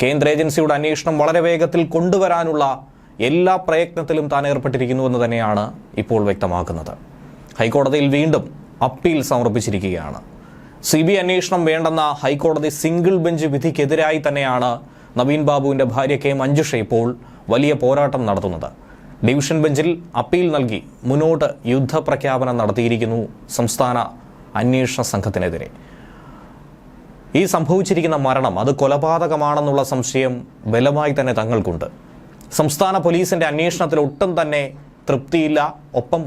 കേന്ദ്ര ഏജൻസിയുടെ അന്വേഷണം വളരെ വേഗത്തിൽ കൊണ്ടുവരാനുള്ള എല്ലാ പ്രയത്നത്തിലും താൻ ഏർപ്പെട്ടിരിക്കുന്നുവെന്ന് തന്നെയാണ് ഇപ്പോൾ വ്യക്തമാക്കുന്നത്. ഹൈക്കോടതിയിൽ വീണ്ടും അപ്പീൽ സമർപ്പിച്ചിരിക്കുകയാണ്. സി ബി അന്വേഷണം വേണ്ടെന്ന ഹൈക്കോടതി സിംഗിൾ ബെഞ്ച് വിധിക്കെതിരായി തന്നെയാണ് നവീൻ ബാബുവിന്റെ ഭാര്യ കെ മഞ്ജുഷ ഇപ്പോൾ വലിയ പോരാട്ടം നടത്തുന്നത്. ഡിവിഷൻ ബെഞ്ചിൽ അപ്പീൽ നൽകി മുന്നോട്ട് യുദ്ധപ്രഖ്യാപനം നടത്തിയിരിക്കുന്നു സംസ്ഥാന അന്വേഷണ സംഘത്തിനെതിരെ. ഈ സംഭവിച്ചിരിക്കുന്ന മരണം അത് കൊലപാതകമാണെന്നുള്ള സംശയം ബലമായി തന്നെ തങ്ങൾക്കുണ്ട്. സംസ്ഥാന പോലീസിന്റെ അന്വേഷണത്തിൽ ഒട്ടും തന്നെ തൃപ്തിയില്ല. ഒപ്പം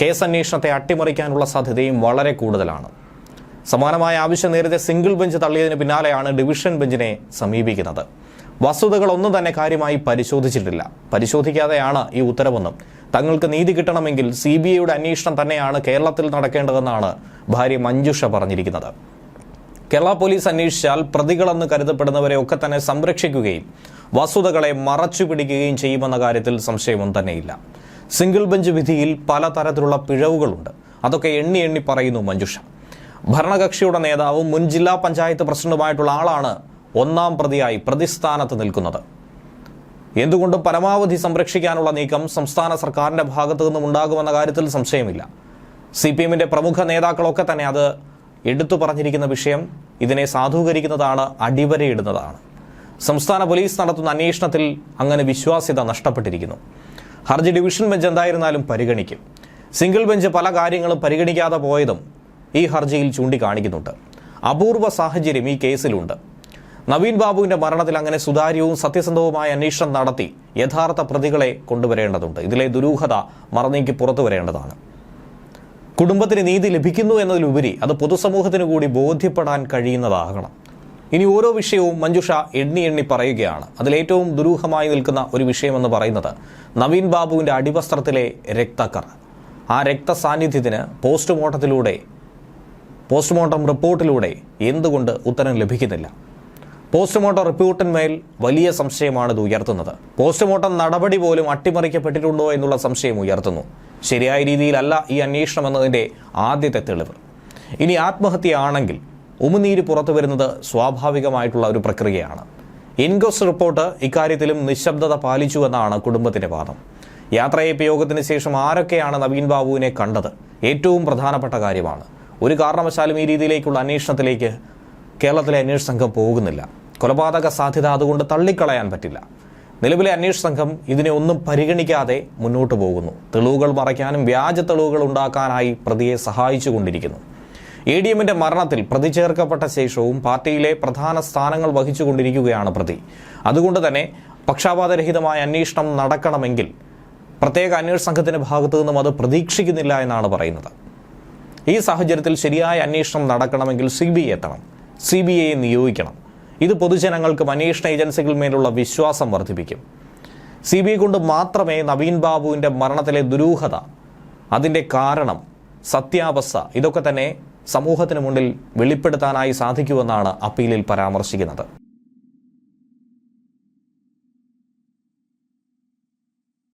കേസ് അന്വേഷണത്തെ അട്ടിമറിക്കാനുള്ള സാധ്യതയും വളരെ കൂടുതലാണ്. സമാനമായ ആവശ്യം നേരത്തെ സിംഗിൾ ബെഞ്ച് തള്ളിയതിന് പിന്നാലെയാണ് ഡിവിഷൻ ബെഞ്ചിനെ സമീപിക്കുന്നത്. വസ്തുതകളൊന്നും തന്നെ കാര്യമായി പരിശോധിച്ചിട്ടില്ല. പരിശോധിക്കാതെയാണ് ഈ ഉത്തരവെന്നും. തങ്ങൾക്ക് നീതി കിട്ടണമെങ്കിൽ സി ബി ഐയുടെ അന്വേഷണം തന്നെയാണ് കേരളത്തിൽ നടക്കേണ്ടതെന്നാണ് ഭാര്യ മഞ്ജുഷ പറഞ്ഞിരിക്കുന്നത്. കേരള പോലീസ് അന്വേഷിച്ചാൽ പ്രതികളെന്ന് കരുതപ്പെടുന്നവരെ ഒക്കെ തന്നെ സംരക്ഷിക്കുകയും വസ്തുതകളെ മറച്ചു പിടിക്കുകയും ചെയ്യുമെന്ന കാര്യത്തിൽ സംശയമൊന്നും തന്നെയില്ല. സിംഗിൾ ബെഞ്ച് വിധിയിൽ പലതരത്തിലുള്ള പിഴവുകളുണ്ട്. അതൊക്കെ എണ്ണി എണ്ണി പറയുന്നു മഞ്ജുഷ. ഭരണകക്ഷിയുടെ നേതാവും മുൻ ജില്ലാ പഞ്ചായത്ത് പ്രസിഡന്റുമായിട്ടുള്ള ആളാണ് ഒന്നാം പ്രതിയായി പ്രതിസ്ഥാനത്ത് നിൽക്കുന്നത്. എന്തുകൊണ്ടും പരമാവധി സംരക്ഷിക്കാനുള്ള നീക്കം സംസ്ഥാന സർക്കാരിന്റെ ഭാഗത്തു നിന്നും ഉണ്ടാകുമെന്ന കാര്യത്തിൽ സംശയമില്ല. സി പി എമ്മിന്റെ പ്രമുഖ നേതാക്കളൊക്കെ തന്നെ അത് എടുത്തു പറഞ്ഞിരിക്കുന്ന വിഷയം ഇതിനെ സാധൂകരിക്കുന്നതാണ് അടിവരയിടുന്നതാണ്. സംസ്ഥാന പോലീസ് നടത്തുന്ന അന്വേഷണത്തിൽ അങ്ങനെ വിശ്വാസ്യത നഷ്ടപ്പെട്ടിരിക്കുന്നു. ഹർജി ഡിവിഷൻ ബെഞ്ച് എന്തായിരുന്നാലും പരിഗണിക്കും. സിംഗിൾ ബെഞ്ച് പല കാര്യങ്ങളും പരിഗണിക്കാതെ പോയതും ഈ ഹർജിയിൽ ചൂണ്ടിക്കാണിക്കുന്നുണ്ട്. അപൂർവ സാഹചര്യം ഈ കേസിലുണ്ട്. നവീൻ ബാബുവിന്റെ മരണത്തിൽ അങ്ങനെ സുതാര്യവും സത്യസന്ധവുമായ അന്വേഷണം നടത്തി യഥാർത്ഥ പ്രതികളെ കൊണ്ടുവരേണ്ടതുണ്ട്. ഇതിലെ ദുരൂഹത മറന്നേക്ക് പുറത്തു വരേണ്ടതാണ് കുടുംബത്തിന് നീതി ലഭിക്കുന്നു എന്നതിലുപരി അത് പൊതുസമൂഹത്തിന് കൂടി ബോധ്യപ്പെടാൻ കഴിയുന്നതാകണം. ഇനി ഓരോ വിഷയവും മഞ്ജുഷ എണ്ണി എണ്ണി പറയുകയാണ്. അതിലേറ്റവും ദുരൂഹമായി നിൽക്കുന്ന ഒരു വിഷയമെന്ന് പറയുന്നത് നവീൻ ബാബുവിന്റെ അടിവസ്ത്രത്തിലെ രക്തക്കറ ആ രക്തസാന്നിധ്യത്തിന് പോസ്റ്റ്മോർട്ടത്തിലൂടെ പോസ്റ്റ്മോർട്ടം റിപ്പോർട്ടിലൂടെ എന്തുകൊണ്ട് ഉത്തരം ലഭിക്കുന്നില്ല? പോസ്റ്റ്മോർട്ടം റിപ്പോർട്ടിന്മേൽ വലിയ സംശയമാണ് ഇത് ഉയർത്തുന്നത്. പോസ്റ്റ്മോർട്ടം നടപടി പോലും അട്ടിമറിക്കപ്പെട്ടിട്ടുണ്ടോ എന്നുള്ള സംശയം ഉയർത്തുന്നു. ശരിയായ രീതിയിലല്ല ഈ അന്വേഷണം എന്നതിന്റെ ആദ്യത്തെ തെളിവ്. ഇനി ആത്മഹത്യയാണെങ്കിൽ ഉമിനീര് പുറത്തു വരുന്നത് സ്വാഭാവികമായിട്ടുള്ള ഒരു പ്രക്രിയയാണ്. ഇൻക്വസ്റ്റ് റിപ്പോർട്ട് ഇക്കാര്യത്തിലും നിശബ്ദത പാലിച്ചു എന്നാണ് കുടുംബത്തിന്റെ വാദം. യാത്രയപ്പ് യോഗത്തിന് ശേഷം ആരൊക്കെയാണ് നവീൻ ബാബുവിനെ കണ്ടത്? ഏറ്റവും പ്രധാനപ്പെട്ട കാര്യമാണ്. ഒരു കാരണവശാലും ഈ രീതിയിലേക്കുള്ള അന്വേഷണത്തിലേക്ക് കേരളത്തിലെ അന്വേഷണ സംഘം പോകുന്നില്ല. കൊലപാതക സാധ്യത അതുകൊണ്ട് തള്ളിക്കളയാൻ പറ്റില്ല. നിലവിലെ അന്വേഷണ സംഘം ഇതിനെ ഒന്നും പരിഗണിക്കാതെ മുന്നോട്ട് പോകുന്നു. തെളിവുകൾ മറയ്ക്കാനും വ്യാജ തെളിവുകൾ ഉണ്ടാക്കാനായി പ്രതിയെ സഹായിച്ചുകൊണ്ടിരിക്കുന്നു. എ ഡി എമ്മിന്റെ മരണത്തിൽ പ്രതി ചേർക്കപ്പെട്ട ശേഷവും പാർട്ടിയിലെ പ്രധാന സ്ഥാനങ്ങൾ വഹിച്ചുകൊണ്ടിരിക്കുകയാണ് പ്രതി. അതുകൊണ്ട് തന്നെ പക്ഷാപാതരഹിതമായ അന്വേഷണം നടക്കണമെങ്കിൽ പ്രത്യേക അന്വേഷണ സംഘത്തിന്റെ ഭാഗത്തു നിന്നും അത് പ്രതീക്ഷിക്കുന്നില്ല എന്നാണ് പറയുന്നത്. ഈ സാഹചര്യത്തിൽ ശരിയായ അന്വേഷണം നടക്കണമെങ്കിൽ സി ബി ഐ എത്തണം. സി ബി ഐയെ നിയോഗിക്കണം. ഇത് പൊതുജനങ്ങൾക്കും അന്വേഷണ ഏജൻസികൾ മേലുള്ള വിശ്വാസം വർദ്ധിപ്പിക്കും. സി ബി ഐ കൊണ്ട് മാത്രമേ നവീൻ ബാബുവിന്റെ മരണത്തിലെ ദുരൂഹത അതിന്റെ കാരണം സത്യാവസ്ഥ ഇതൊക്കെ തന്നെ സമൂഹത്തിന് മുന്നിൽ വെളിപ്പെടുത്താനായി സാധിക്കുമെന്നാണ് അപ്പീലിൽ പരാമർശിക്കുന്നത്.